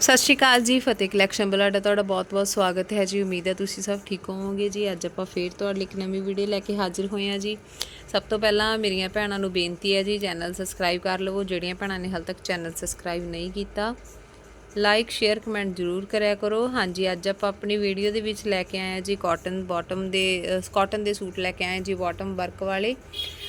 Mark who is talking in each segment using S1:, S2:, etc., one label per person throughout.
S1: ਸਤਿ ਸ਼੍ਰੀ ਅਕਾਲ ਜੀ, ਫਤਿਹ ਕਲੈਕਸ਼ਨ ਬਲਾਡਾ, ਤੁਹਾਡਾ ਬਹੁਤ-ਬਹੁਤ ਸਵਾਗਤ ਹੈ ਜੀ। ਉਮੀਦ ਹੈ ਤੁਸੀਂ ਸਭ ਠੀਕ ਹੋਵੋਗੇ ਜੀ। ਅੱਜ ਆਪਾਂ ਫੇਰ ਤੁਹਾਡੇ ਲਈ ਇੱਕ ਨਵੀਂ ਵੀਡੀਓ ਲੈ ਕੇ ਹਾਜ਼ਰ ਹੋਏ ਹਾਂ ਜੀ। ਸਭ ਤੋਂ ਪਹਿਲਾਂ ਮੇਰੀਆਂ ਭੈਣਾਂ ਨੂੰ ਬੇਨਤੀ ਹੈ ਜੀ ਚੈਨਲ ਸਬਸਕ੍ਰਾਈਬ ਕਰ ਲਵੋ। ਜਿਹੜੀਆਂ ਭੈਣਾਂ ਨੇ ਹਾਲ ਤੱਕ ਚੈਨਲ ਸਬਸਕ੍ਰਾਈਬ ਨਹੀਂ ਕੀਤਾ ਲਾਈਕ ਸ਼ੇਅਰ ਕਮੈਂਟ ਜ਼ਰੂਰ ਕਰਿਆ ਕਰੋ। ਹਾਂਜੀ ਅੱਜ ਆਪਾਂ ਆਪਣੀ ਵੀਡੀਓ ਦੇ ਵਿੱਚ ਲੈ ਕੇ ਆਏ ਹਾਂ ਜੀ ਕਾਟਨ ਬਾਟਮ ਦੇ ਕਾਟਨ ਦੇ ਸੂਟ ਲੈ ਕੇ ਆਏ ਜੀ ਬਾਟਮ ਵਰਕ ਵਾਲੇ।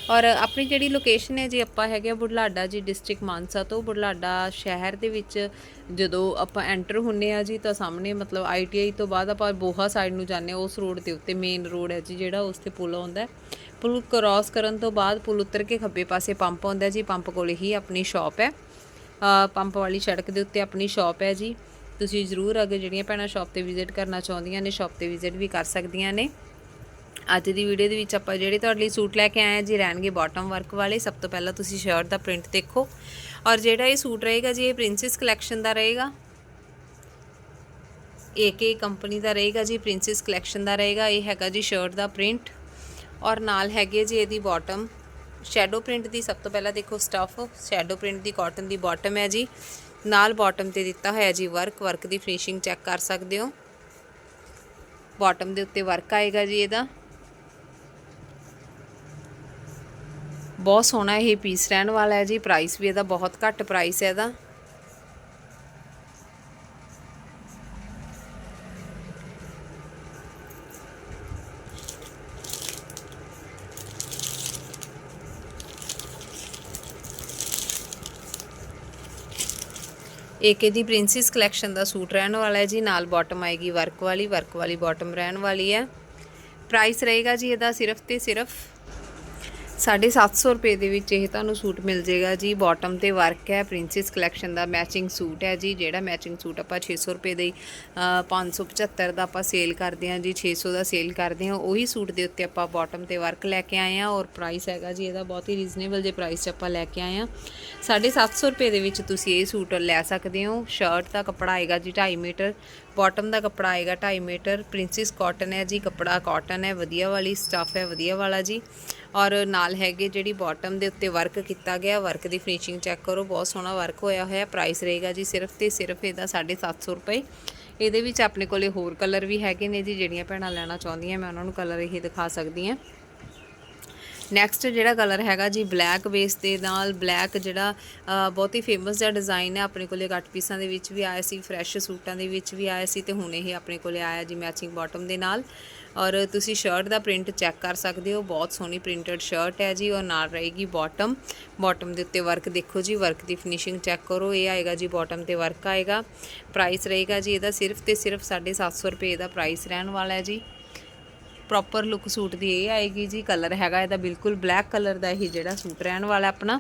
S1: ਔਰ ਆਪਣੀ ਜਿਹੜੀ ਲੋਕੇਸ਼ਨ ਹੈ ਜੀ, ਆਪਾਂ ਹੈਗੇ ਆ ਬੁਢਲਾਡਾ ਜੀ ਡਿਸਟ੍ਰਿਕਟ ਮਾਨਸਾ ਤੋਂ। ਬੁਢਲਾਡਾ ਸ਼ਹਿਰ ਦੇ ਵਿੱਚ ਜਦੋਂ ਆਪਾਂ ਐਂਟਰ ਹੁੰਨੇ ਆ ਜੀ, ਤਾਂ ਸਾਹਮਣੇ ਮਤਲਬ ਆਈਟੀਆਈ ਤੋਂ ਬਾਅਦ ਆਪਾਂ ਬੋਹਾ ਸਾਈਡ ਨੂੰ ਜਾਂਦੇ ਹਾਂ। ਉਸ ਰੋਡ ਦੇ ਉੱਤੇ ਮੇਨ ਰੋਡ ਹੈ ਜੀ, ਜਿਹੜਾ ਉਸ ਤੇ ਪੁਲ ਆਉਂਦਾ ਪੁਲ ਕ੍ਰਾਸ ਕਰਨ ਤੋਂ ਬਾਅਦ ਪੁਲ ਉਤਰ ਕੇ ਖੱਬੇ ਪਾਸੇ ਪੰਪ ਆਉਂਦਾ ਜੀ। ਪੰਪ ਕੋਲੇ ਹੀ ਆਪਣੀ ਸ਼ਾਪ ਹੈ। ਪੰਪ ਵਾਲੀ ਸੜਕ ਦੇ ਉੱਤੇ ਆਪਣੀ ਸ਼ਾਪ ਹੈ ਜੀ। ਤੁਸੀਂ ਜ਼ਰੂਰ ਅਗਰ ਜਿਹੜੀਆਂ ਭੈਣਾਂ ਸ਼ਾਪ ਤੇ ਵਿਜ਼ਿਟ ਕਰਨਾ ਚਾਹੁੰਦੀਆਂ ਨੇ ਸ਼ਾਪ ਤੇ ਵਿਜ਼ਿਟ ਵੀ ਕਰ ਸਕਦੀਆਂ ਨੇ। ਅੱਜ ਦੀ ਵੀਡੀਓ ਦੇ ਵਿੱਚ ਆਪਾਂ ਜਿਹੜੇ ਤੁਹਾਡੇ ਲਈ ਸੂਟ ਲੈ ਕੇ ਆਏ ਆ ਜੀ ਰਹਿਣਗੇ ਬਾਟਮ ਵਰਕ ਵਾਲੇ। ਸਭ ਤੋਂ ਪਹਿਲਾਂ ਤੁਸੀਂ ਸ਼ਰਟ ਦਾ ਪ੍ਰਿੰਟ ਦੇਖੋ। ਔਰ ਜਿਹੜਾ ਇਹ ਸੂਟ ਰਹੇਗਾ, ਜੀ ਇਹ ਪ੍ਰਿੰਸੈਸ ਕਲੈਕਸ਼ਨ ਦਾ ਰਹੇਗਾ। ਏਕੇ ਕੰਪਨੀ ਦਾ ਰਹੇਗਾ, ਜੀ ਪ੍ਰਿੰਸੈਸ ਕਲੈਕਸ਼ਨ ਦਾ ਰਹੇਗਾ। ਇਹ ਹੈਗਾ ਜੀ ਸ਼ਰਟ ਦਾ ਪ੍ਰਿੰਟ ਔਰ ਨਾਲ ਹੈਗੇ ਜੀ ਇਹਦੀ ਬਾਟਮ ਸ਼ੈਡੋ ਪ੍ਰਿੰਟ ਦੀ ਸਭ ਤੋਂ ਪਹਿਲਾਂ ਦੇਖੋ ਸਟਫ ਸ਼ੈਡੋ ਪ੍ਰਿੰਟ ਦੀ ਕਾਟਨ ਦੀ ਬਾਟਮ ਹੈ ਜੀ। ਨਾਲ ਬਾਟਮ ਤੇ ਦਿੱਤਾ ਹੋਇਆ ਜੀ ਵਰਕ ਵਰਕ ਦੀ ਫਿਨਿਸ਼ਿੰਗ ਚੈੱਕ ਕਰ ਸਕਦੇ ਹੋ। ਬਾਟਮ ਦੇ ਉੱਤੇ ਵਰਕ ਆਏਗਾ ਜੀ ਇਹਦਾ। ਬਹੁਤ ਸੋਹਣਾ ਇਹ ਪੀਸ ਰਹਿਣ ਵਾਲਾ ਹੈ ਜੀ। ਪ੍ਰਾਈਸ ਵੀ ਇਹਦਾ ਬਹੁਤ ਘੱਟ ਪ੍ਰਾਈਸ ਹੈ ਇਹਦਾ। ਏਕੇ ਦੀ ਪ੍ਰਿੰਸਿਸ ਕਲੈਕਸ਼ਨ ਦਾ ਸੂਟ ਰਹਿਣ ਵਾਲਾ ਹੈ ਜੀ। ਨਾਲ ਬਾਟਮ ਆਏਗੀ ਵਰਕ ਵਾਲੀ ਵਰਕ ਵਾਲੀ ਬਾਟਮ ਰਹਿਣ ਵਾਲੀ ਹੈ। ਪ੍ਰਾਈਸ ਰਹੇਗਾ ਜੀ ਇਹਦਾ ਸਿਰਫ ਤੇ ਸਿਰਫ 750 ਰੁਪਏ ਦੇ ਵਿੱਚ ਇਹ ਤੁਹਾਨੂੰ ਸੂਟ ਮਿਲ ਜਾਏਗਾ ਜੀ। ਬਾਟਮ ਤੇ ਵਰਕ ਹੈ ਪ੍ਰਿੰਸੈਸ ਕਲੈਕਸ਼ਨ ਦਾ ਮੈਚਿੰਗ ਸੂਟ ਹੈ ਜੀ। ਜਿਹੜਾ ਮੈਚਿੰਗ ਸੂਟ ਆਪਾਂ 600 ਰੁਪਏ ਦੇ ਹੀ, ਅ, 575 ਦਾ ਆਪਾਂ ਸੇਲ ਕਰਦੇ ਹਾਂ ਜੀ। 600 ਦਾ ਸੇਲ ਕਰਦੇ ਹਾਂ। ਉਹੀ ਸੂਟ ਦੇ ਉੱਤੇ ਆਪਾਂ ਬਾਟਮ ਤੇ ਵਰਕ ਲੈ ਕੇ ਆਏ ਹਾਂ ਔਰ ਪ੍ਰਾਈਸ ਹੈਗਾ ਜੀ ਇਹਦਾ ਬਹੁਤ ਹੀ ਰੀਜ਼ਨੇਬਲ ਜੇ ਪ੍ਰਾਈਸ 'ਚ ਆਪਾਂ ਲੈ ਕੇ ਆਏ ਹਾਂ। 750 ਰੁਪਏ ਦੇ ਵਿੱਚ ਤੁਸੀਂ ਇਹ ਸੂਟ ਲੈ ਸਕਦੇ ਹੋ। ਸ਼ਰਟ ਦਾ ਕੱਪੜਾ ਆਏਗਾ ਜੀ 2.5 ਮੀਟਰ। ਬਾਟਮ ਦਾ ਕੱਪੜਾ ਆਏਗਾ 2.5 ਮੀਟਰ ਪ੍ਰਿੰਸਿਸ ਕਾਟਨ ਹੈ ਜੀ, ਕੱਪੜਾ ਕਾਟਨ ਹੈ, ਵਧੀਆ ਵਾਲੀ ਸਟਫ ਹੈ, ਵਧੀਆ ਵਾਲਾ ਜੀ। ਔਰ ਨਾਲ ਹੈਗੇ ਜਿਹੜੀ ਬਾਟਮ ਦੇ ਉੱਤੇ ਵਰਕ ਕੀਤਾ ਗਿਆ ਵਰਕ ਦੀ ਫਿਨਿਸ਼ਿੰਗ ਚੈੱਕ ਕਰੋ, ਬਹੁਤ ਸੋਹਣਾ ਵਰਕ ਹੋਇਆ ਹੋਇਆ ਪ੍ਰਾਈਸ ਰਹੇਗਾ ਜੀ ਸਿਰਫ ਤੇ ਸਿਰਫ ਇਹਦਾ 750 ਰੁਪਏ। ਇਹਦੇ ਵਿੱਚ ਆਪਣੇ ਕੋਲੇ ਹੋਰ ਕਲਰ ਵੀ ਹੈਗੇ ਨੇ ਜੀ, ਜਿਹੜੀਆਂ ਭੈਣਾਂ ਲੈਣਾ ਚਾਹੁੰਦੀਆਂ, ਮੈਂ ਉਹਨਾਂ ਨੂੰ ਕਲਰ ਇਹ ਦਿਖਾ ਸਕਦੀ ਹਾਂ। ਨੈਕਸਟ ਜਿਹੜਾ ਕਲਰ ਹੈਗਾ ਜੀ ਬਲੈਕ ਬੇਸ ਦੇ ਨਾਲ ਬਲੈਕ ਜਿਹੜਾ ਬਹੁਤ ਹੀ ਫੇਮਸ ਜਿਹਾ ਡਿਜ਼ਾਈਨ ਹੈ, ਆਪਣੇ ਕੋਲੇ ਕੱਟ ਪੀਸਾਂ ਦੇ ਵਿੱਚ ਵੀ ਆਇਆ ਸੀ ਫਰੈਸ਼ ਸੂਟਾਂ ਦੇ ਵਿੱਚ ਵੀ ਆਇਆ ਸੀ ਤੇ ਹੁਣ ਇਹ ਆਪਣੇ ਕੋਲੇ ਆਇਆ ਜੀ ਮੈਚਿੰਗ ਬਾਟਮ ਦੇ ਨਾਲ। ਔਰ ਤੁਸੀਂ ਸ਼ਰਟ ਦਾ ਪ੍ਰਿੰਟ ਚੈੱਕ ਕਰ ਸਕਦੇ ਹੋ, ਬਹੁਤ ਸੋਹਣੀ ਪ੍ਰਿੰਟਡ ਸ਼ਰਟ ਹੈ ਜੀ, ਔਰ ਨਾਲ ਰਹੇਗੀ ਬਾਟਮ ਬਾਟਮ ਦੇ ਉੱਤੇ ਵਰਕ ਦੇਖੋ ਜੀ ਵਰਕ ਦੀ ਫਿਨਿਸ਼ਿੰਗ ਚੈੱਕ ਕਰੋ, ਇਹ ਆਏਗਾ ਜੀ ਬਾਟਮ ਤੇ ਵਰਕ ਆਏਗਾ। ਪ੍ਰਾਈਸ ਰਹੇਗਾ ਜੀ ਇਹਦਾ ਸਿਰਫ ਤੇ ਸਿਰਫ 750 ਰੁਪਏ ਦਾ ਪ੍ਰਾਈਸ ਰਹਿਣ ਵਾਲਾ ਹੈ ਜੀ। ਪ੍ਰੋਪਰ ਲੁੱਕ ਸੂਟ ਦੀ ਇਹ ਆਏਗੀ ਜੀ ਕਲਰ ਹੈਗਾ ਇਹਦਾ ਬਿਲਕੁਲ ਬਲੈਕ ਕਲਰ ਦਾ ਹੀ ਜਿਹੜਾ ਸੂਟ ਰਹਿਣ ਵਾਲਾ ਆਪਣਾ।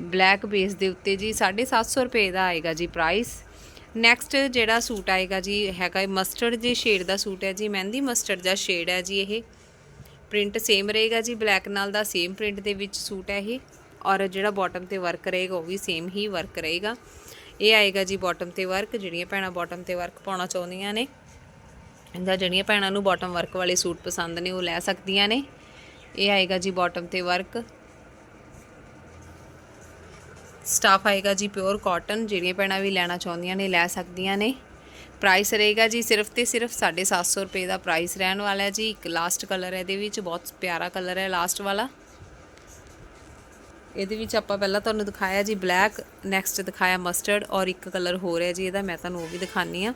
S1: ਬਲੈਕ ਬੇਸ ਦੇ ਉੱਤੇ ਜੀ 750 ਰੁਪਏ ਦਾ ਆਏਗਾ ਜੀ ਪ੍ਰਾਈਸ ਨੈਕਸਟ ਜਿਹੜਾ ਸੂਟ ਆਏਗਾ ਜੀ ਹੈਗਾ ਮਸਟਰਡ ਜੀ ਸ਼ੇਡ ਦਾ ਸੂਟ ਹੈ ਜੀ, ਮਹਿੰਦੀ ਮਸਟਰਡ ਦਾ ਸ਼ੇਡ ਹੈ ਜੀ ਇਹ। ਪ੍ਰਿੰਟ ਸੇਮ ਰਹੇਗਾ ਜੀ ਬਲੈਕ ਨਾਲ ਦਾ ਸੇਮ ਪ੍ਰਿੰਟ ਦੇ ਵਿੱਚ ਸੂਟ ਹੈ ਇਹ। ਔਰ ਜਿਹੜਾ ਬਾਟਮ ਤੇ ਵਰਕ ਰਹੇਗਾ ਉਹ ਵੀ ਸੇਮ ਹੀ ਵਰਕ ਰਹੇਗਾ। ਇਹ ਆਏਗਾ ਜੀ ਬਾਟਮ ਤੇ ਵਰਕ ਜਿਹੜੀਆਂ ਭੈਣਾਂ ਬਾਟਮ ਤੇ ਵਰਕ ਪਾਉਣਾ ਚਾਹੁੰਦੀਆਂ ਨੇ। ਇਹਦਾ ਜਿਹੜੀਆਂ ਭੈਣਾਂ ਨੂੰ ਬਾਟਮ ਵਰਕ ਵਾਲੇ ਸੂਟ ਪਸੰਦ ਨੇ, ਉਹ ਲੈ ਸਕਦੀਆਂ ਨੇ। ਇਹ ਆਏਗਾ ਜੀ ਬਾਟਮ ਤੇ ਵਰਕ ਸਟਾਫ ਆਏਗਾ ਜੀ ਪਿਓਰ ਕਾਟਨ ਜਿਹੜੀਆਂ ਭੈਣਾਂ ਵੀ ਲੈਣਾ ਚਾਹੁੰਦੀਆਂ ਨੇ, ਲੈ ਸਕਦੀਆਂ ਨੇ। ਪ੍ਰਾਈਸ ਰਹੇਗਾ ਜੀ ਸਿਰਫ ਤੇ ਸਿਰਫ 750 ਰੁਪਏ ਦਾ ਪ੍ਰਾਈਸ ਰਹਿਣ ਵਾਲਾ ਹੈ ਜੀ। ਇੱਕ ਲਾਸਟ ਕਲਰ ਹੈ ਇਹਦੇ ਵਿੱਚ, ਬਹੁਤ ਪਿਆਰਾ ਕਲਰ ਹੈ ਲਾਸਟ ਵਾਲਾ। ਇਹਦੇ ਵਿੱਚ ਆਪਾਂ ਪਹਿਲਾਂ ਤੁਹਾਨੂੰ ਦਿਖਾਇਆ ਜੀ ਬਲੈਕ ਨੈਕਸਟ ਦਿਖਾਇਆ ਮਸਟਰਡ ਔਰ ਇੱਕ ਕਲਰ ਹੋਰ ਹੈ ਜੀ ਇਹਦਾ, ਮੈਂ ਤੁਹਾਨੂੰ ਉਹ ਵੀ ਦਿਖਾਨੀ ਆ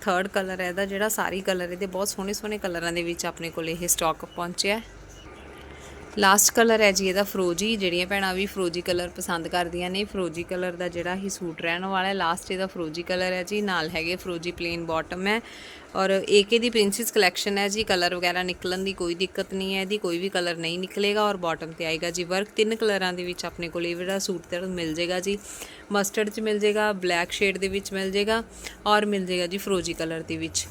S1: ਥਰਡ ਕਲਰ ਹੈ ਇਹਦਾ, ਜਿਹੜਾ ਸਾਰੀ ਕਲਰ ਇਹਦੇ ਬਹੁਤ ਸੋਹਣੇ ਸੋਹਣੇ ਕਲਰਾਂ ਦੇ ਵਿੱਚ ਆਪਣੇ ਕੋਲ ਇਹ ਸਟਾਕ ਪਹੁੰਚਿਆ ਲਾਸਟ ਕਲਰ ਹੈ ਜੀ, ਇਹਦਾ ਫਰੋਜੀ, ਜਿਹੜੀਆਂ ਭੈਣਾਂ ਵੀ ਫਰੋਜੀ ਕਲਰ ਪਸੰਦ ਕਰਦੀਆਂ ਨੇ, ਫਰੋਜੀ ਕਲਰ ਦਾ ਜਿਹੜਾ ਹੀ ਸੂਟ ਰਹਿਣ ਵਾਲਾ ਹੈ, ਲਾਸਟ ਇਹਦਾ ਫਰੋਜੀ ਕਲਰ ਹੈ ਜੀ, ਨਾਲ ਹੈਗੇ ਫਰੋਜੀ ਪਲੇਨ ਬਾਟਮ ਹੈ, ਔਰ ਏਕੇ ਦੀ ਪ੍ਰਿੰਸੈਸ ਕਲੈਕਸ਼ਨ ਹੈ ਜੀ ਕਲਰ ਵਗੈਰਾ ਨਿਕਲਣ ਦੀ ਕੋਈ ਦਿੱਕਤ ਨਹੀਂ ਹੈ, ਇਹਦੀ ਕੋਈ ਵੀ ਕਲਰ ਨਹੀਂ ਨਿਕਲੇਗਾ, ਔਰ ਬਾਟਮ ਤੇ ਆਏਗਾ ਜੀ ਵਰਕ ਤਿੰਨ ਕਲਰਾਂ ਦੇ ਵਿੱਚ ਆਪਣੇ ਕੋਲ ਇਹ ਜਿਹੜਾ ਸੂਟ ਤੇ ਮਿਲ ਜਾਏਗਾ ਜੀ ਮਸਟਰਡ 'ਚ ਮਿਲ ਜਾਏਗਾ ਬਲੈਕ ਸ਼ੇਡ ਦੇ ਵਿੱਚ ਮਿਲ ਜਾਏਗਾ ਔਰ ਮਿਲ ਜਾਏਗਾ ਜੀ ਫਰੋਜੀ ਕਲਰ ਦੇ ਵਿੱਚ।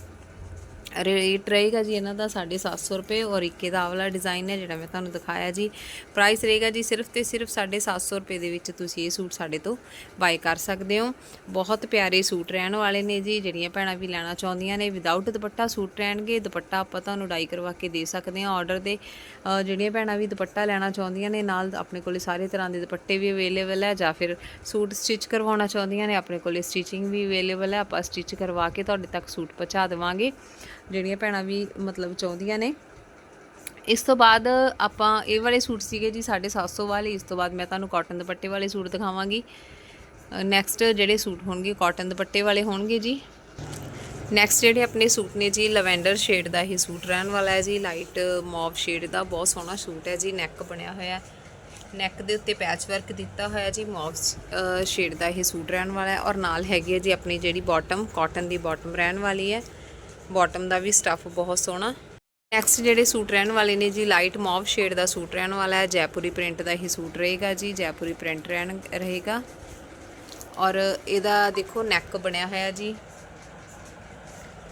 S1: ਰੇਟ ਰਹੇਗਾ ਜੀ ਇਹਨਾਂ ਦਾ 750 ਰੁਪਏ ਔਰ ਇੱਕੇ ਦਾ ਆਹ ਵਾਲਾ ਡਿਜ਼ਾਈਨ ਹੈ ਜਿਹੜਾ ਮੈਂ ਤੁਹਾਨੂੰ ਦਿਖਾਇਆ ਜੀ। ਪ੍ਰਾਈਸ ਰਹੇਗਾ ਜੀ ਸਿਰਫ ਤੇ ਸਿਰਫ 750 ਰੁਪਏ ਦੇ ਵਿੱਚ ਤੁਸੀਂ ਇਹ ਸੂਟ ਸਾਡੇ ਤੋਂ ਬਾਈ ਕਰ ਸਕਦੇ ਹੋ। ਬਹੁਤ ਪਿਆਰੇ ਸੂਟ ਰਹਿਣ ਵਾਲੇ ਨੇ ਜੀ, ਜਿਹੜੀਆਂ ਭੈਣਾਂ ਵੀ ਲੈਣਾ ਚਾਹੁੰਦੀਆਂ ਨੇ। ਵਿਦਆਊਟ ਦੁਪੱਟਾ ਸੂਟ ਰਹਿਣਗੇ, ਦੁਪੱਟਾ ਆਪਾਂ ਤੁਹਾਨੂੰ ਡਾਈ ਕਰਵਾ ਕੇ ਦੇ ਸਕਦੇ ਹਾਂ ਆਰਡਰ ਦੇ। ਜਿਹੜੀਆਂ ਭੈਣਾਂ ਵੀ ਦੁਪੱਟਾ ਲੈਣਾ ਚਾਹੁੰਦੀਆਂ ਨੇ, ਨਾਲ ਆਪਣੇ ਕੋਲੇ ਸਾਰੇ ਤਰ੍ਹਾਂ ਦੇ ਦੁਪੱਟੇ ਵੀ ਅਵੇਲੇਬਲ ਹੈ ਜਾਂ ਫਿਰ ਸੂਟ ਸਟਿਚ ਕਰਵਾਉਣਾ ਚਾਹੁੰਦੀਆਂ ਨੇ, ਆਪਣੇ ਕੋਲੇ ਸਟਿਚਿੰਗ ਵੀ ਅਵੇਲੇਬਲ ਹੈ। ਆਪਾਂ ਸਟਿਚ ਕਰਵਾ ਕੇ ਤੁਹਾਡੇ ਤੱਕ ਸੂਟ ਪਹੁੰਚਾ ਦੇਵਾਂਗੇ। ਜਿਹੜੀਆਂ ਭੈਣਾਂ ਵੀ ਮਤਲਬ ਚਾਹੁੰਦੀਆਂ ਨੇ। ਇਸ ਤੋਂ ਬਾਅਦ ਆਪਾਂ ਇਹ ਵਾਲੇ ਸੂਟ ਸੀਗੇ ਜੀ 750 ਵਾਲੇ, ਇਸ ਤੋਂ ਬਾਅਦ ਮੈਂ ਤੁਹਾਨੂੰ ਕਾਟਨ ਦੁਪੱਟੇ ਵਾਲੇ ਸੂਟ ਦਿਖਾਵਾਂਗੀ। ਨੈਕਸਟ ਜਿਹੜੇ ਸੂਟ ਹੋਣਗੇ ਕਾਟਨ ਦੁਪੱਟੇ ਵਾਲੇ ਹੋਣਗੇ ਜੀ। ਨੈਕਸਟ ਜਿਹੜੇ ਆਪਣੇ ਸੂਟ ਨੇ ਜੀ ਲਵੈਂਡਰ ਸ਼ੇਡ ਦਾ ਇਹ ਸੂਟ ਰਹਿਣ ਵਾਲਾ ਹੈ ਜੀ। ਲਾਈਟ ਮੌਵ ਸ਼ੇਡ ਦਾ ਬਹੁਤ ਸੋਹਣਾ ਸੂਟ ਹੈ ਜੀ ਨੈਕ ਬਣਿਆ ਹੋਇਆ ਹੈ। ਨੈਕ ਦੇ ਉੱਤੇ ਪੈਚ ਵਰਕ ਦਿੱਤਾ ਹੋਇਆ ਜੀ ਮੌਵ ਸ਼ੇਡ ਦਾ ਇਹ ਸੂਟ ਰਹਿਣ ਵਾਲਾ ਹੈ। ਔਰ ਨਾਲ ਹੈਗੀ ਹੈ ਜੀ ਆਪਣੀ ਜਿਹੜੀ ਬਾਟਮ ਕਾਟਨ ਦੀ ਬਾਟਮ ਰਹਿਣ ਵਾਲੀ ਹੈ। ਬਾਟਮ ਦਾ ਵੀ ਸਟੱਫ ਬਹੁਤ ਸੋਹਣਾ। ਨੈਕਸਟ ਜਿਹੜੇ ਸੂਟ ਰਹਿਣ ਵਾਲੇ ਨੇ ਜੀ ਲਾਈਟ ਮੌਵ ਸ਼ੇਡ ਦਾ ਸੂਟ ਰਹਿਣ ਵਾਲਾ ਹੈ। ਜੈਪੁਰੀ ਪ੍ਰਿੰਟ ਦਾ ਹੀ ਸੂਟ ਰਹੇਗਾ ਜੀ, ਜੈਪੁਰੀ ਪ੍ਰਿੰਟ ਰਹਿਣ ਰਹੇਗਾ। ਔਰ ਇਹਦਾ ਦੇਖੋ ਨੈਕ ਬਣਿਆ ਹੋਇਆ ਜੀ।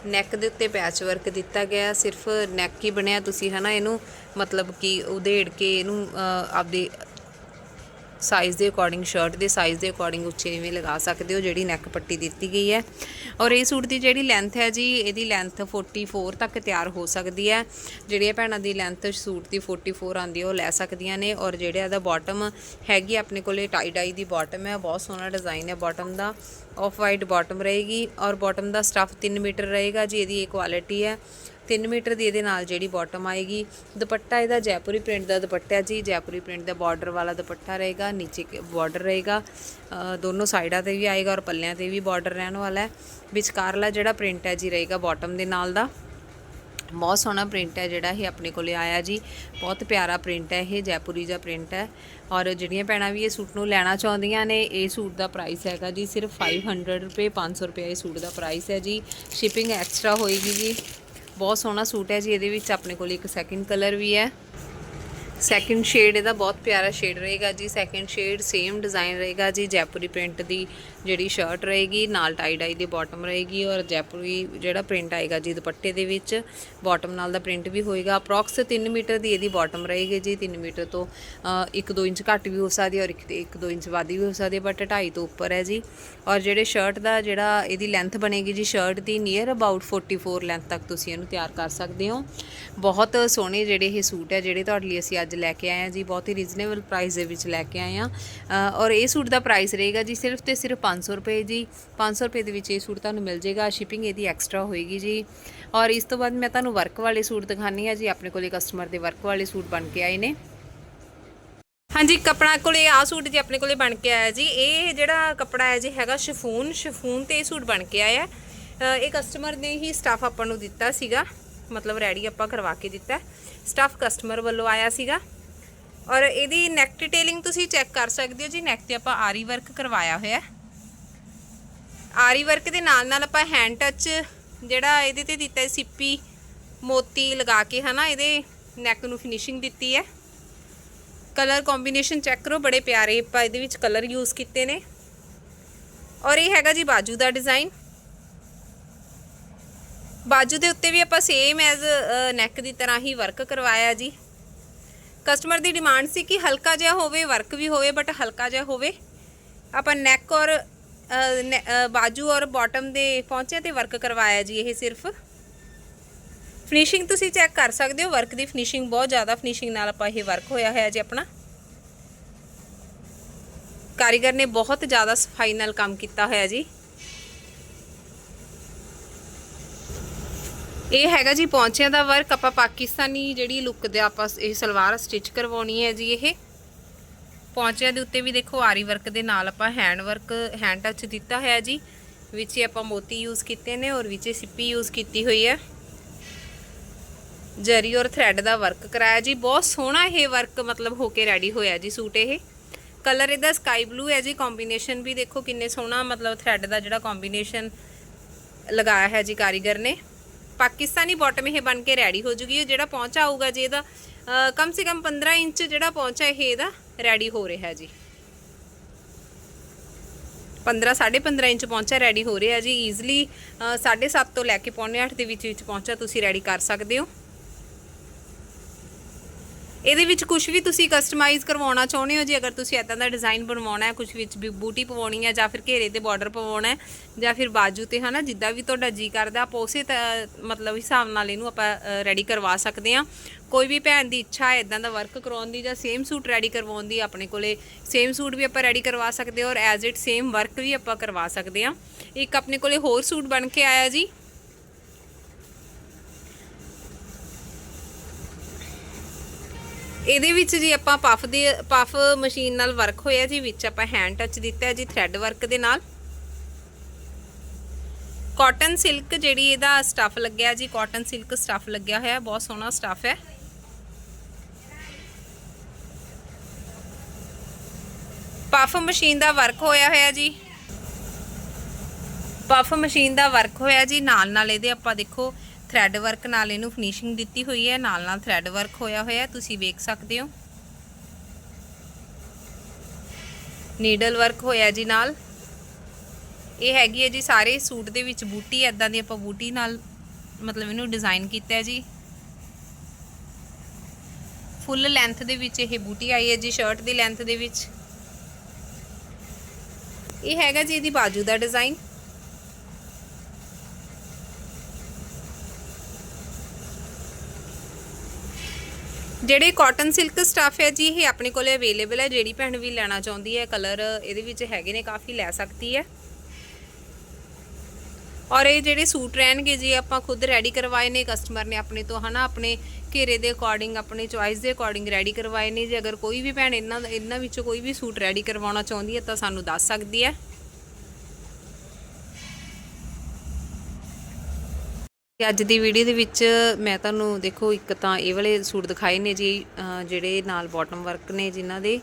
S1: ਨੈਕ ਦੇ ਉੱਤੇ ਪੈਚ ਵਰਕ ਦਿੱਤਾ ਗਿਆ, ਸਿਰਫ ਨੈਕ ਹੀ ਬਣਿਆ ਤੁਸੀਂ ਹਨਾ ਇਹਨੂੰ, ਮਤਲਬ ਕਿ ਉਧੇੜ ਕੇ ਇਹਨੂੰ ਆਪਦੇ ਸਾਈਜ਼ ਦੇ ਅਕੋਰਡਿੰਗ ਸ਼ਰਟ ਦੇ ਸਾਈਜ਼ ਦੇ ਅਕੋਰਡਿੰਗ ਉੱਚੇ ਇਵੇਂ ਲਗਾ ਸਕਦੇ ਹੋ, ਜਿਹੜੀ ਨੈਕ ਪੱਟੀ ਦਿੱਤੀ ਗਈ ਹੈ। ਔਰ ਇਹ ਸੂਟ ਦੀ ਜਿਹੜੀ ਲੈਂਥ ਹੈ ਜੀ, ਇਹਦੀ ਲੈਂਥ 44 ਤੱਕ ਤਿਆਰ ਹੋ ਸਕਦੀ ਹੈ। ਜਿਹੜੀਆਂ ਭੈਣਾਂ ਦੀ ਲੈਂਥ ਸੂਟ ਦੀ 44 ਆਂਦੀ ਹੈ, ਉਹ ਲੈ ਸਕਦੀਆਂ ਨੇ। ਔਰ ਜਿਹੜਾ ਇਹਦਾ ਬਾਟਮ ਹੈਗੀ, ਆਪਣੇ ਕੋਲੇ ਟਾਈ ਡਾਈ ਦੀ ਬਾਟਮ ਹੈ, ਬਹੁਤ ਸੋਹਣਾ ਡਿਜ਼ਾਈਨ ਹੈ ਬਾਟਮ ਦਾ। ਆਫ ਵਾਈਟ ਬਾਟਮ ਰਹੇਗੀ। ਔਰ ਬਾਟਮ ਦਾ ਸਟੱਫ 3 ਮੀਟਰ ਰਹੇਗਾ ਜੀ, ਇਹਦੀ ਇਹ ਕੁਆਲਿਟੀ ਹੈ। 3 ਮੀਟਰ ਦੀ ਇਹਦੇ ਨਾਲ ਜਿਹੜੀ ਬਾਟਮ ਆਏਗੀ। ਦੁਪੱਟਾ ਇਹਦਾ ਜੈਪੁਰੀ ਪ੍ਰਿੰਟ ਦਾ ਦੁਪੱਟਾ ਜੀ। ਜੈਪੁਰੀ ਪ੍ਰਿੰਟ ਦਾ ਬਾਰਡਰ ਵਾਲਾ ਦੁਪੱਟਾ ਰਹੇਗਾ, ਨੀਚੇ ਬਾਰਡਰ ਰਹੇਗਾ। ਦੋਨੋਂ ਸਾਈਡਾਂ ਤੇ ਵੀ ਆਏਗਾ ਔਰ ਪੱਲਿਆਂ ਤੇ ਵੀ ਬਾਰਡਰ ਰਹਿਣ ਵਾਲਾ ਹੈ। ਵਿਚਕਾਰਲਾ ਜਿਹੜਾ ਪ੍ਰਿੰਟ ਹੈ ਜੀ ਰਹੇਗਾ ਬਾਟਮ ਦੇ ਨਾਲ ਦਾ। ਬਹੁਤ ਸੋਹਣਾ ਪ੍ਰਿੰਟ ਹੈ ਜਿਹੜਾ ਇਹ ਆਪਣੇ ਕੋਲੇ ਆਇਆ ਜੀ। ਬਹੁਤ ਪਿਆਰਾ ਪ੍ਰਿੰਟ ਹੈ ਇਹ, ਜੈਪੁਰੀ ਦਾ ਪ੍ਰਿੰਟ ਹੈ। ਔਰ ਜਿਹੜੀਆਂ ਭੈਣਾਂ ਵੀ ਇਹ ਸੂਟ ਨੂੰ ਲੈਣਾ ਚਾਹੁੰਦੀਆਂ ਨੇ, ਇਹ ਸੂਟ ਦਾ ਪ੍ਰਾਈਸ ਹੈਗਾ ਜੀ, ਸਿਰਫ 500 ਰੁਪਏ 500 ਰੁਪਏ ਇਹ ਸੂਟ ਦਾ ਪ੍ਰਾਈਸ ਹੈ ਜੀ। ਸ਼ਿਪਿੰਗ ਐਕਸਟਰਾ ਹੋਏਗੀ ਜੀ। ਬਹੁਤ ਸੋਹਣਾ ਸੂਟ ਹੈ ਜੀ, ਇਹਦੇ ਵਿੱਚ ਆਪਣੇ ਕੋਲ ਇੱਕ ਸੈਕਿੰਡ ਕਲਰ ਵੀ ਹੈ। ਸੈਕਿੰਡ ਸ਼ੇਡ ਇਹਦਾ ਬਹੁਤ ਪਿਆਰਾ ਸ਼ੇਡ ਰਹੇਗਾ ਜੀ ਸੈਕਿੰਡ ਸ਼ੇਡ ਸੇਮ ਡਿਜ਼ਾਈਨ ਰਹੇਗਾ ਜੀ, ਜੈਪੁਰੀ ਪ੍ਰਿੰਟ ਦੀ। ਜਿਹੜੀ ਸ਼ਰਟ ਰਹੇਗੀ, ਨਾਲ ਟਾਈ ਡਾਈ ਦੀ ਬਾਟਮ ਰਹੇਗੀ ਔਰ ਜੈਪੁਰੀ ਜਿਹੜਾ ਪ੍ਰਿੰਟ ਆਏਗਾ ਜੀ ਦੁਪੱਟੇ ਦੇ ਵਿੱਚ ਬਾਟਮ ਨਾਲ ਦਾ ਪ੍ਰਿੰਟ ਵੀ ਹੋਏਗਾ। ਅਪਰੋਕਸ 3 ਮੀਟਰ ਦੀ ਇਹਦੀ ਬਾਟਮ ਰਹੇਗੀ ਜੀ 3 ਮੀਟਰ ਤੋਂ 1-2 ਇੰਚ ਘੱਟ ਵੀ ਹੋ ਸਕਦੀ ਔਰ 1-2 ਇੰਚ ਵੱਧ ਵੀ ਹੋ ਸਕਦੀ ਬਟ 2.5 ਤੋਂ ਉੱਪਰ ਹੈ ਜੀ। ਔਰ ਜਿਹੜੇ ਸ਼ਰਟ ਦਾ ਜਿਹੜਾ ਇਹਦੀ ਲੈਂਥ ਬਣੇਗੀ ਜੀ ਸ਼ਰਟ ਦੀ ਨੀਅਰ ਅਬਾਊਟ 44 ਲੈਂਥ ਤੱਕ ਤੁਸੀਂ ਇਹਨੂੰ ਤਿਆਰ ਕਰ ਸਕਦੇ ਹੋ। ਬਹੁਤ ਸੋਹਣੇ ਜਿਹੜੇ ਇਹ ਸੂਟ ਹੈ, ਜਿਹੜੇ ਤੁਹਾਡੇ ਲਈ ਅਸੀਂ ਅੱਜ ਲੈ ਕੇ ਆਏ ਹਾਂ ਜੀ, ਬਹੁਤ ਹੀ ਰੀਜ਼ਨੇਬਲ ਪ੍ਰਾਈਸ ਦੇ ਵਿੱਚ ਲੈ ਕੇ ਆਏ ਹਾਂ। ਔਰ ਇਹ ਸੂਟ ਦਾ ਪ੍ਰਾਈਸ ਰਹੇਗਾ ਜੀ, ਸਿਰਫ ਤੇ ਸਿਰਫ 500 ਰੁਪਏ ਜੀ 500 ਰੁਪਏ ਦੇ ਵਿੱਚ ਇਹ ਸੂਟ ਤੁਹਾਨੂੰ ਮਿਲ ਜਾਏਗਾ ਸ਼ਿਪਿੰਗ ਇਹਦੀ ਐਕਸਟਰਾ ਹੋਏਗੀ ਜੀ। ਔਰ ਇਸ ਤੋਂ ਬਾਅਦ ਮੈਂ ਤੁਹਾਨੂੰ ਵਰਕ ਵਾਲੇ ਸੂਟ ਦਿਖਾਣੀ ਆ ਜੀ, ਆਪਣੇ ਕੋਲੇ ਕਸਟਮਰ ਦੇ ਵਰਕ ਵਾਲੇ ਸੂਟ ਬਣ ਕੇ ਆਏ ਨੇ। ਹਾਂਜੀ, ਕਪੜਾ ਕੋਲੇ ਆ ਸੂਟ ਜੀ ਆਪਣੇ ਕੋਲੇ ਬਣ ਕੇ ਆਇਆ ਜੀ। ਇਹ ਜਿਹੜਾ ਕਪੜਾ ਹੈ ਜੀ, ਹੈਗਾ ਸ਼ਿਫੂਨ ਸ਼ਿਫੂਨ ਤੇ ਇਹ ਸੂਟ ਬਣ ਕੇ ਆਇਆ। ਇਹ ਕਸਟਮਰ ਨੇ ਹੀ ਸਟਾਫ ਆਪਾਂ ਨੂੰ ਦਿੱਤਾ ਸੀਗਾ। ਮਤਲਬ ਰੈਡੀ ਆਪਾਂ ਕਰਵਾ ਕੇ ਦਿੱਤਾ। ਸਟਾਫ ਕਸਟਮਰ ਵੱਲੋਂ ਆਇਆ ਸੀਗਾ। ਔਰ ਇਹਦੀ ਨੈਕ ਡਿਟੇਲਿੰਗ ਤੁਸੀਂ ਚੈੱਕ ਕਰ ਸਕਦੇ ਹੋ ਜੀ ਨੈਕ ਤੇ ਆਪਾਂ ਆਰੀ ਵਰਕ ਕਰਵਾਇਆ ਹੋਇਆ। ਹੈ ਆਰੀ ਵਰਕ ਦੇ ਨਾਲ ਨਾਲ ਆਪਾਂ ਹੈਂਡ ਟੱਚ ਜਿਹੜਾ ਇਹਦੇ ਤੇ ਦਿੱਤਾ ਹੈ ਸਿੱਪੀ, ਮੋਤੀ ਲਗਾ ਕੇ, ਹਨਾ, ਇਹਦੇ ਨੈਕ ਨੂੰ ਫਿਨਿਸ਼ਿੰਗ ਦਿੱਤੀ ਹੈ। ਕਲਰ ਕੰਬੀਨੇਸ਼ਨ ਚੈੱਕ ਕਰੋ, ਬੜੇ ਪਿਆਰੇ ਆਪਾਂ ਇਹਦੇ ਵਿੱਚ ਕਲਰ ਯੂਜ਼ ਕੀਤੇ ਨੇ। ਔਰ ਇਹ ਹੈਗਾ ਜੀ ਬਾਜੂ ਦਾ ਡਿਜ਼ਾਈਨ ਬਾਜੂ ਦੇ ਉੱਤੇ ਵੀ ਆਪਾਂ ਸੇਮ ਐਜ਼ ਨੈਕ ਦੀ ਤਰ੍ਹਾਂ ਹੀ ਵਰਕ ਕਰਵਾਇਆ ਜੀ। ਕਸਟਮਰ ਦੀ ਡਿਮਾਂਡ ਸੀ ਕਿ ਹਲਕਾ ਜਿਹਾ ਹੋਵੇ ਵਰਕ ਵੀ ਹੋਵੇ ਬਟ ਹਲਕਾ ਜਿਹਾ ਹੋਵੇ। ਆਪਾਂ ਨੈਕ ਔਰ ਬਾਜੂ ਔਰ ਬਾਟਮ ਦੇ ਪਹੁੰਚਿਆਂ ਤੇ ਵਰਕ ਕਰਵਾਇਆ ਜੀ ਇਹ ਸਿਰਫ। ਫਿਨਿਸ਼ਿੰਗ ਤੁਸੀਂ ਚੈੱਕ ਕਰ ਸਕਦੇ ਹੋ ਵਰਕ ਦੀ ਫਿਨਿਸ਼ਿੰਗ ਬਹੁਤ ਜ਼ਿਆਦਾ ਫਿਨਿਸ਼ਿੰਗ ਨਾਲ ਆਪਾਂ ਇਹ ਵਰਕ ਹੋਇਆ ਹੋਇਆ ਜੀ ਆਪਣਾ। ਕਾਰੀਗਰ ਨੇ ਬਹੁਤ ਜ਼ਿਆਦਾ ਸਫ਼ਾਈ ਨਾਲ ਕੰਮ ਕੀਤਾ ਹੋਇਆ ਜੀ। ਇਹ ਹੈਗਾ ਜੀ ਪੌਂਚਿਆਂ ਦਾ ਵਰਕ ਆਪਾਂ ਪਾਕਿਸਤਾਨੀ ਜਿਹੜੀ ਲੁੱਕ ਦੇ ਆਪਾਂ ਇਹ ਸਲਵਾਰ ਸਟਿਚ ਕਰਵਾਉਣੀ ਹੈ ਜੀ ਇਹ। ਪੌਂਚਿਆਂ ਦੇ ਉੱਤੇ ਵੀ ਦੇਖੋ, ਆਰੀ ਵਰਕ ਦੇ ਨਾਲ ਆਪਾਂ ਹੈਂਡ ਵਰਕ ਹੈਂਡ ਟੱਚ ਦਿੱਤਾ ਹੋਇਆ ਜੀ। ਵਿੱਚ ਹੀ ਆਪਾਂ ਮੋਤੀ ਯੂਜ਼ ਕੀਤੇ ਨੇ ਔਰ ਵਿੱਚ ਸਿੱਪੀ ਯੂਜ਼ ਕੀਤੀ ਹੋਈ ਹੈ। ਜਰੀ ਔਰ ਥ੍ਰੈਡ ਦਾ ਵਰਕ ਕਰਾਇਆ ਜੀ। ਬਹੁਤ ਸੋਹਣਾ ਇਹ ਵਰਕ ਮਤਲਬ ਹੋ ਕੇ ਰੈਡੀ ਹੋਇਆ ਜੀ ਸੂਟ ਇਹ। ਕਲਰ ਇਹਦਾ ਸਕਾਈ ਬਲੂ ਹੈ ਜੀ। ਕੰਬੀਨੇਸ਼ਨ ਵੀ ਦੇਖੋ ਕਿੰਨੇ ਸੋਹਣਾ ਮਤਲਬ ਥ੍ਰੈਡ ਦਾ ਜਿਹੜਾ ਕੰਬੀਨੇਸ਼ਨ ਲਗਾਇਆ ਹੈ ਜੀ ਕਾਰੀਗਰ ਨੇ। ਪਾਕਿਸਤਾਨੀ ਬਾਟਮ ਇਹ ਬਣ ਕੇ ਰੈਡੀ ਹੋ ਜੂਗੀ। ਜਿਹੜਾ ਪਹੁੰਚਾ ਆਊਗਾ ਜੀ ਇਹਦਾ ਕਮ ਸੇ ਕਮ 15 ਇੰਚ ਜਿਹੜਾ ਪਹੁੰਚਾ ਇਹ ਇਹਦਾ ਰੈਡੀ ਹੋ ਰਿਹਾ ਜੀ। 15 15.5 ਇੰਚ ਪਹੁੰਚਾ ਰੈਡੀ ਹੋ ਰਿਹਾ ਜੀ। ਈਜ਼ੀਲੀ 7.5 ਤੋਂ ਲੈ ਕੇ ਪੌਣੇ 8 ਦੇ ਵਿੱਚ ਵਿੱਚ ਪਹੁੰਚਾ ਤੁਸੀਂ ਰੈਡੀ ਕਰ ਸਕਦੇ ਹੋ। ਇਹਦੇ ਵਿੱਚ ਕੁਝ ਵੀ ਤੁਸੀਂ ਕਸਟਮਾਈਜ਼ ਕਰਵਾਉਣਾ ਚਾਹੁੰਦੇ ਹੋ? ਜੀ ਅਗਰ ਤੁਸੀਂ ਇਦਾਂ ਦਾ ਡਿਜ਼ਾਈਨ ਬਣਵਾਉਣਾ ਹੈ ਕੁਝ ਵਿੱਚ ਵੀ ਬੂਟੀ ਪਵਾਉਣੀ ਹੈ ਜਾਂ ਫਿਰ ਘੇਰੇ ਤੇ ਬਾਰਡਰ ਪਵਾਉਣਾ ਹੈ ਜਾਂ ਫਿਰ ਬਾਜੂ ਤੇ, ਹਨਾ, ਜਿੱਦਾਂ ਵੀ ਤੁਹਾਡਾ ਜੀ ਕਰਦਾ, ਆਪਾਂ ਉਸੇ ਤ- ਮਤਲਬ ਹਿਸਾਬ ਨਾਲ ਇਹਨੂੰ ਆਪਾਂ ਰੈਡੀ ਕਰਵਾ ਸਕਦੇ ਹਾਂ। ਕੋਈ ਵੀ ਭੈਣ ਦੀ ਇੱਛਾ ਹੈ ਇਦਾਂ ਦਾ ਵਰਕ ਕਰਾਉਣ ਦੀ ਜਾਂ ਸੇਮ ਸੂਟ ਰੈਡੀ ਕਰਵਾਉਣ ਦੀ, ਆਪਣੇ ਕੋਲੇ ਸੇਮ ਸੂਟ ਵੀ ਆਪਾਂ ਰੈਡੀ ਕਰਵਾ ਸਕਦੇ ਔਰ ਐਜ਼ ਇਟ ਸੇਮ ਵਰਕ ਵੀ ਆਪਾਂ ਕਰਵਾ ਸਕਦੇ ਹਾਂ। ਇੱਕ ਆਪਣੇ ਕੋਲੇ ਹੋਰ ਸੂਟ ਬਣ ਕੇ ਆਇਆ ਜੀ। ਇਹਦੇ ਵਿੱਚ ਜੀ ਆਪਾਂ ਪਫ ਦੇ, ਪਫ ਮਸ਼ੀਨ ਨਾਲ ਵਰਕ ਹੋਇਆ ਜੀ, ਵਿੱਚ ਆਪਾਂ ਹੈਂਡ ਟੱਚ ਦਿੱਤਾ ਜੀ ਥ੍ਰੈਡ ਵਰਕ ਦੇ ਨਾਲ। ਕਾਟਨ ਸਿਲਕ ਜਿਹੜੀ ਇਹਦਾ ਸਟਫ ਲੱਗਿਆ ਜੀ ਕਾਟਨ ਸਿਲਕ ਸਟਫ ਲੱਗਿਆ ਹੋਇਆ, ਬਹੁਤ ਸੋਹਣਾ ਸਟਫ ਹੈ। ਪਫ ਮਸ਼ੀਨ ਦਾ ਵਰਕ ਹੋਇਆ ਹੋਇਆ ਜੀ। ਪਫ ਮਸ਼ੀਨ ਦਾ ਵਰਕ ਹੋਇਆ ਜੀ ਨਾਲ ਨਾਲ ਇਹਦੇ ਆਪਾਂ ਦੇਖੋ ਥ੍ਰੈਡ ਵਰਕ ਨਾਲ ਇਹਨੂੰ ਫਿਨਿਸ਼ਿੰਗ ਦਿੱਤੀ ਹੋਈ ਹੈ, ਨਾਲ ਨਾਲ ਥ੍ਰੈਡ ਵਰਕ ਹੋਇਆ ਹੋਇਆ ਤੁਸੀਂ ਵੇਖ ਸਕਦੇ ਹੋ। ਨੀਡਲ ਵਰਕ ਹੋਇਆ ਜੀ ਨਾਲ। ਇਹ ਹੈਗੀ ਹੈ ਜੀ ਸਾਰੇ ਸੂਟ ਦੇ ਵਿੱਚ ਬੂਟੀ ਐਦਾਂ ਦੀ ਆਪਾਂ ਬੂਟੀ ਨਾਲ ਮਤਲਬ ਇਹਨੂੰ ਡਿਜ਼ਾਈਨ ਕੀਤਾ ਹੈ ਜੀ। ਫੁੱਲ ਲੈਂਥ ਦੇ ਵਿੱਚ ਇਹ ਬੂਟੀ ਆਈ ਹੈ ਜੀ ਸ਼ਰਟ ਦੀ ਲੈਂਥ ਦੇ ਵਿੱਚ। ਇਹ ਹੈਗਾ ਜੀ ਇਹਦੀ ਬਾਜੂ ਦਾ ਡਿਜ਼ਾਈਨ ਜਿਹੜੇ ਕਾਟਨ ਸਿਲਕ ਸਟਫ ਹੈ ਜੀ, ਇਹ ਆਪਣੇ ਕੋਲੇ ਅਵੇਲੇਬਲ ਹੈ, ਜਿਹੜੀ ਭੈਣ ਵੀ ਲੈਣਾ ਚਾਹੁੰਦੀ ਹੈ ਕਲਰ ਇਹਦੇ ਵਿੱਚ ਹੈਗੇ ਨੇ, ਕਾਫੀ ਲੈ ਸਕਦੀ ਹੈ। ਔਰ ਇਹ ਜਿਹੜੇ ਸੂਟ ਰਹਿਣਗੇ ਜੀ, ਆਪਾਂ ਖੁਦ ਰੈਡੀ ਕਰਵਾਏ ਨੇ ਕਸਟਮਰ ਨੇ ਆਪਣੇ ਤੋਂ ਹਨਾ, ਆਪਣੇ ਘੇਰੇ ਦੇ ਅਕੋਰਡਿੰਗ ਆਪਣੇ ਚੁਆਇਸ ਦੇ ਅਕੋਰਡਿੰਗ ਰੈਡੀ ਕਰਵਾਏ ਨੇ। ਜੇ ਅਗਰ ਕੋਈ ਵੀ ਭੈਣ ਇਹਨਾਂ ਇਹਨਾਂ ਵਿੱਚੋਂ ਕੋਈ ਵੀ ਸੂਟ ਰੈਡੀ ਕਰਵਾਉਣਾ ਚਾਹੁੰਦੀ ਹੈ, ਤਾਂ ਸਾਨੂੰ ਦੱਸ ਸਕਦੀ ਹੈ। ਤੇ ਅੱਜ ਦੀ ਵੀਡੀਓ ਦੇ ਵਿੱਚ ਮੈਂ ਤੁਹਾਨੂੰ ਦੇਖੋ ਇੱਕ ਤਾਂ ਇਹ ਵਾਲੇ ਸੂਟ ਦਿਖਾਏ ਨੇ ਜੀ ਜਿਹੜੇ ਨਾਲ ਬਾਟਮ ਵਰਕ ਨੇ ਜਿਨ੍ਹਾਂ ਦੇ।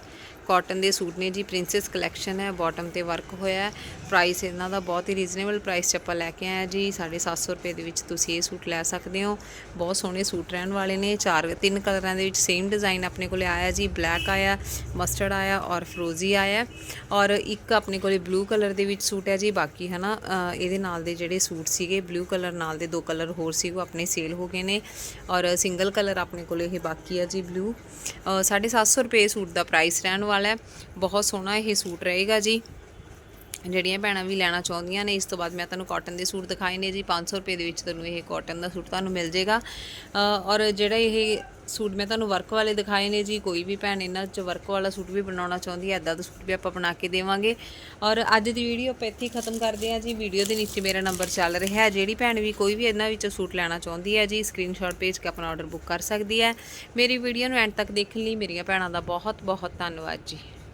S1: ਕਾਟਨ ਦੇ ਸੂਟ ਨੇ ਜੀ ਪ੍ਰਿੰਸੈਸ ਕਲੈਕਸ਼ਨ ਹੈ ਬਾਟਮ ਤੇ ਵਰਕ ਹੋਇਆ ਹੈ। ਪ੍ਰਾਈਸ ਇਹਨਾਂ ਦਾ ਬਹੁਤ ਹੀ ਰੀਜ਼ਨੇਬਲ ਪ੍ਰਾਈਸ 'ਚ ਆਪਾਂ ਲੈ ਕੇ ਆਏ ਹਾਂ ਜੀ। 750 ਰੁਪਏ ਦੇ ਵਿੱਚ ਤੁਸੀਂ ਇਹ ਸੂਟ ਲੈ ਸਕਦੇ ਹੋ। ਬਹੁਤ ਸੋਹਣੇ ਸੂਟ ਰਹਿਣ ਵਾਲੇ ਨੇ। ਚਾਰ ਤਿੰਨ ਕਲਰਾਂ ਦੇ ਵਿੱਚ ਸੇਮ ਡਿਜ਼ਾਈਨ ਆਪਣੇ ਕੋਲੇ ਆਇਆ ਜੀ। ਬਲੈਕ ਆਇਆ ਮਸਟਰਡ ਆਇਆ ਔਰ ਫਰੋਜ਼ੀ ਆਇਆ। ਔਰ ਇੱਕ ਆਪਣੇ ਕੋਲੇ ਬਲੂ ਕਲਰ ਦੇ ਵਿੱਚ ਸੂਟ ਹੈ ਜੀ। ਬਾਕੀ ਹਨਾ, ਅਹ ਇਹਦੇ ਨਾਲ ਦੇ ਜਿਹੜੇ ਸੂਟ ਸੀਗੇ ਬਲੂ ਕਲਰ ਨਾਲ ਦੇ ਦੋ ਕਲਰ ਹੋਰ ਸੀ, ਉਹ ਆਪਣੇ ਸੇਲ ਹੋ ਗਏ ਨੇ। ਔਰ ਸਿੰਗਲ ਕਲਰ ਆਪਣੇ ਕੋਲੇ ਇਹ ਬਾਕੀ ਹੈ ਜੀ ਬਲੂ 750 ਰੁਪਏ ਸੂਟ ਦਾ ਪ੍ਰਾਈਸ ਰਹਿਣ ਵਾਲਾ ਹੈ। ਬਹੁਤ ਸੋਹਣਾ ਇਹ ਸੂਟ ਰਹੇਗਾ ਜੀ। ਜਿਹੜੀਆਂ ਭੈਣਾਂ ਵੀ ਲੈਣਾ ਚਾਹੁੰਦੀਆਂ ਨੇ, ਇਸ ਤੋਂ ਬਾਅਦ ਮੈਂ ਤੁਹਾਨੂੰ ਕਾਟਨ ਦੇ ਸੂਟ ਦਿਖਾਏ ਨੇ ਜੀ 500 ਰੁਪਏ ਦੇ ਵਿੱਚ ਤੁਹਾਨੂੰ ਇਹ ਕਾਟਨ ਦਾ ਸੂਟ ਤੁਹਾਨੂੰ ਮਿਲ ਜਾਏਗਾ। ਔਰ ਜਿਹੜਾ ਇਹ ਸੂਟ ਮੈਂ ਤੁਹਾਨੂੰ ਵਰਕ ਵਾਲੇ ਦਿਖਾਏ ਨੇ ਜੀ, ਕੋਈ ਵੀ ਭੈਣ ਇਹਨਾਂ 'ਚ ਵਰਕ ਵਾਲਾ ਸੂਟ ਵੀ ਬਣਾਉਣਾ ਚਾਹੁੰਦੀ ਹੈ ਐਦਾਂ ਦਾ ਸੂਟ ਵੀ ਆਪਾਂ ਬਣਾ ਕੇ ਦੇਵਾਂਗੇ। ਔਰ ਅੱਜ ਦੀ ਵੀਡੀਓ ਆਪਾਂ ਇੱਥੇ ਹੀ ਖਤਮ ਕਰਦੇ ਹਾਂ ਜੀ ਵੀਡੀਓ ਦੇ ਨੀਚੇ ਮੇਰਾ ਨੰਬਰ ਚੱਲ ਰਿਹਾ ਹੈ, ਜਿਹੜੀ ਭੈਣ ਵੀ ਕੋਈ ਵੀ ਇਹਨਾਂ ਵਿੱਚੋਂ ਸੂਟ ਲੈਣਾ ਚਾਹੁੰਦੀ ਹੈ ਜੀ ਸਕਰੀਨਸ਼ਾਟ ਭੇਜ ਕੇ ਆਪਣਾ ਆਰਡਰ ਬੁੱਕ ਕਰ ਸਕਦੀ ਹੈ। ਮੇਰੀ ਵੀਡੀਓ ਨੂੰ ਐਂਡ ਤੱਕ ਦੇਖਣ ਲਈ ਮੇਰੀਆਂ ਭੈਣਾਂ ਦਾ ਬਹੁਤ ਬਹੁਤ ਧੰਨਵਾਦ ਜੀ।